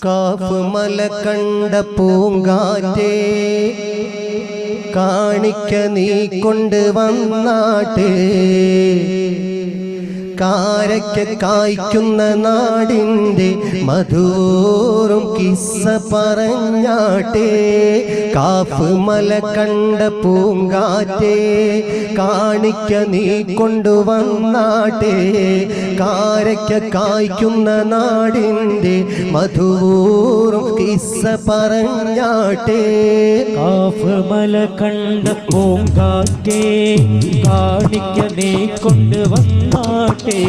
Calf മല കണ്ട പൂങ്കാറ്റേ കാണിക്ക നീ കൊണ്ട് വന്നാട്ടേ. കാരയ്ക്ക കായ്ക്കുന്ന നാടിന്റെ മധൂറും കിസ്സ പറഞ്ഞാട്ടേ. കാഫ് മല കണ്ട പൂങ്കാറ്റേ കാണിക്ക നീ കൊണ്ടുവന്നാട്ടേ. കാരയ്ക്ക് കായ്ക്കുന്ന നാടിന്റെ മധൂറും കിസ്സ പറഞ്ഞാട്ടേ. കാഫ് മല കണ്ട പൂങ്കാറ്റേ കാണിക്ക നീ കൊണ്ട് വന്നാട്ടെ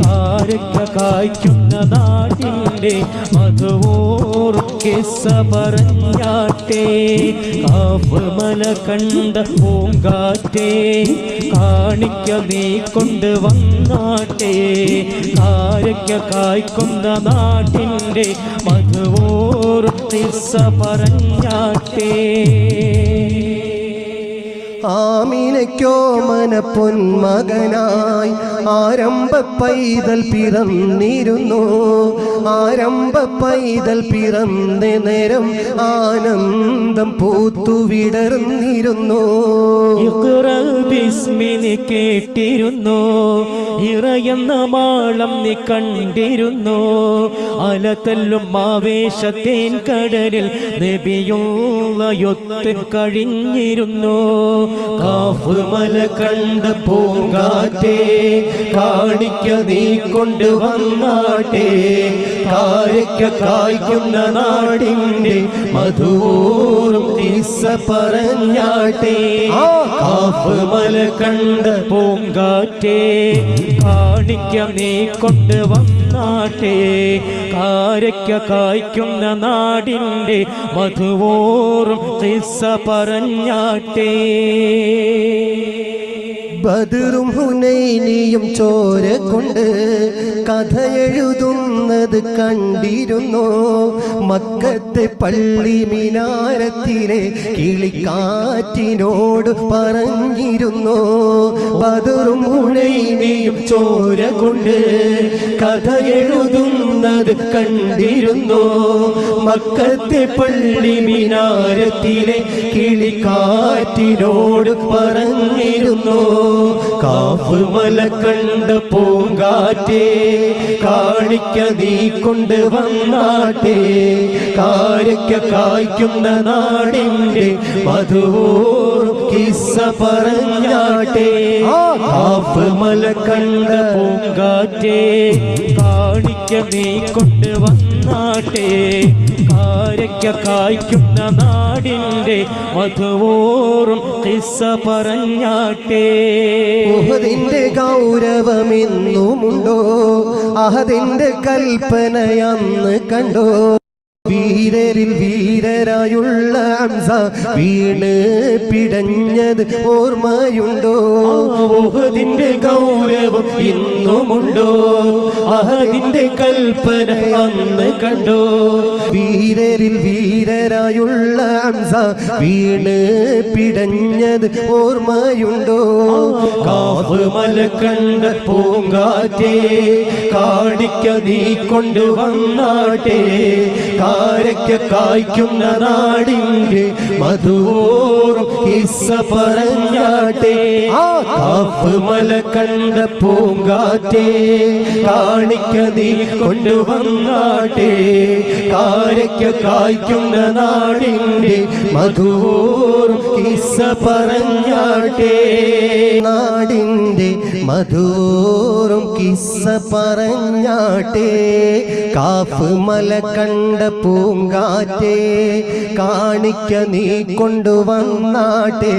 കാരക്ക കായ്ക്കുന്ന നാടിന്റെ മധുവോർക്കെ സപറഞ്ഞാട്ടേ പറഞ്ഞാട്ടെ കാഫ് മല കണ്ട പൂങ്കാറ്റേ കാണിക്ക നീ കൊണ്ട് വന്നാട്ടേ കാരക്ക കായ്ക്കുന്ന നാട്ടിന്റെ മധുവോർക്കെ സപറഞ്ഞാട്ടേ പറഞ്ഞാട്ടെ ആമിനയ്ക്കോ മന പൊന്മകനായി ആരംഭ പൈതൽ പിറന്നിരുന്നു. ആരംഭ പൈതൽ പിറന്ന നേരം ആനന്ദം പൂത്തുവിടർന്നിരുന്നു. ബിസ്മിനി കേട്ടിരുന്നു. ഇറയുന്ന മാളം നീ കണ്ടിരുന്നു. അലതല്ലും ആവേശത്തേൻ കടലിൽ നബിയുള്ളയൊത്ത് കഴിഞ്ഞിരുന്നു. കാഫ് മല കണ്ട പൂങ്കാറ്റേ കാണിക്ക നീ കൊണ്ടുവന്നാട്ടെ. കാരയ്ക്ക കായ്ക്കുന്ന നാടിന്റെ മധൂറും ഈസ പറഞ്ഞാട്ടെ. കാഫ് മല കണ്ട പൂങ്കാറ്റേ കാണിക്ക നീ കൊണ്ട് വന്നാട്ടെ. കാരയ്ക്ക കായ്ക്കുന്ന നാടിന്റെ മധുവോറും ഈസ പറഞ്ഞാട്ടെ. ബദറും ഹുനൈനിയും ചോര കൊണ്ട് കഥ എഴുതുന്നത് കണ്ടിരുന്നു. മക്കത്തെ പള്ളി മിനാരത്തിലെ കിളിക്കാറ്റിനോട് പറഞ്ഞിരുന്നു. ബദറും ഹുനൈനിയും ചോര കൊണ്ട് കഥ എഴുതുന്നത് കണ്ടിരുന്നു. മക്കത്തെ പള്ളി മിനാരത്തിലെ കിളിക്കാറ്റിനോട് പറഞ്ഞിരുന്നു. കാഫ് മല കണ്ട പൂങ്കാറ്റേ കാണിക്ക നീ കൊണ്ട് വന്നാട്ടേ കാരയ്ക്ക കായ്ക്കുന്ന നാടിന്റെ മധുവോറും കിസ്സ പറഞ്ഞാട്ടെ കാപ്പ് മല കണ്ട പൂങ്കാറ്റേ. കാണിക്ക നീ കൊണ്ട് വന്നാട്ടെ. കാരയ്ക്ക കായ്ക്കുന്ന നാടിന്റെ മധുവോറും കിസ്സ പറഞ്ഞാട്ടെ. ഉഹദിന്റെ ഗൗരവമെന്നുമുണ്ടോ? അഹദിന്റെ കൽപ്പനയന്ന് കണ്ടോ? വീരരിൽ വീരരായുള്ള അംസ വീണ് പിടഞ്ഞത് ഓർമ്മയുണ്ടോ? ഉഹദിന്റെ ഗൗരവം ഇന്നുമുണ്ടോ? അഹദിന്റെ കൽപ്പന അന്ന് കണ്ടോ? വീരരിൽ വീരരായുള്ള വീട് വീണ് പിടഞ്ഞത് ഓർമ്മയുണ്ടോ? കാവ് മല കണ്ട പൂങ്കാറ്റേ കാണിക്ക നീ കൊണ്ടുവന്നാട്ടെ. കാരയ്ക്ക കായ്ക്കുന്ന നാടിന്റെ മധുവോറും കിസ്സ പറഞ്ഞാട്ടെ. കാവ് മല കണ്ട പൂങ്കാറ്റേ കാണിക്ക നീ കൊണ്ടുവന്നാട്ടെ. കാരയ്ക്ക കായ്ക്കുന്ന നാടിന്റെ മധുവോറും കിസ്സ പറഞ്ഞാട്ടെ. നാടിന്റെ മധുറും കിസ്സ പറഞ്ഞാട്ടെ. കാഫ് മല കണ്ട പൂങ്കാറ്റേ കാണിക്ക നീ കൊണ്ടുവന്നാട്ടെ.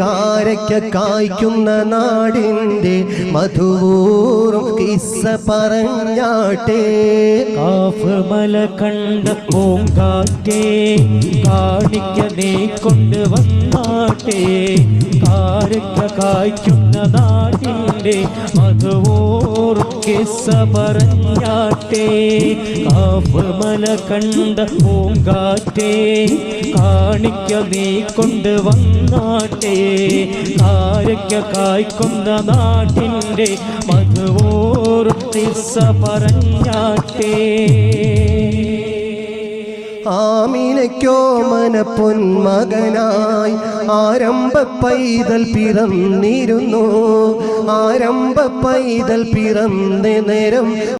കാരയ്ക്ക കായ്ക്കുന്ന നാടിന്റെ മധുവൂറും കിസ്സ പറഞ്ഞാട്ടെ. കാഫ് മല കണ്ട പൂങ്കാറ്റേ കാണിക്ക നീ കൊണ്ട് കാരക്ക കായ്ക്കുന്ന നാടിന്റെ മധുവോറും കിസ്സ പറഞ്ഞാട്ടെ കാഫ് മല കണ്ട പൂങ്കാറ്റേ കാണിക്ക നീ കൊണ്ട് വന്നാട്ടേ. കാരക്ക കായ്ക്കുന്ന നാട്ടിന്റെ മധുവോറും കിസ്സ പറഞ്ഞാട്ടേ ആമിനയ്ക്കോ മന പൊന്മകനായി ആരംഭ പൈതൽ പിറന്നിരുന്നു. ആരംഭ പൈതൽ പിറന്ന നേരം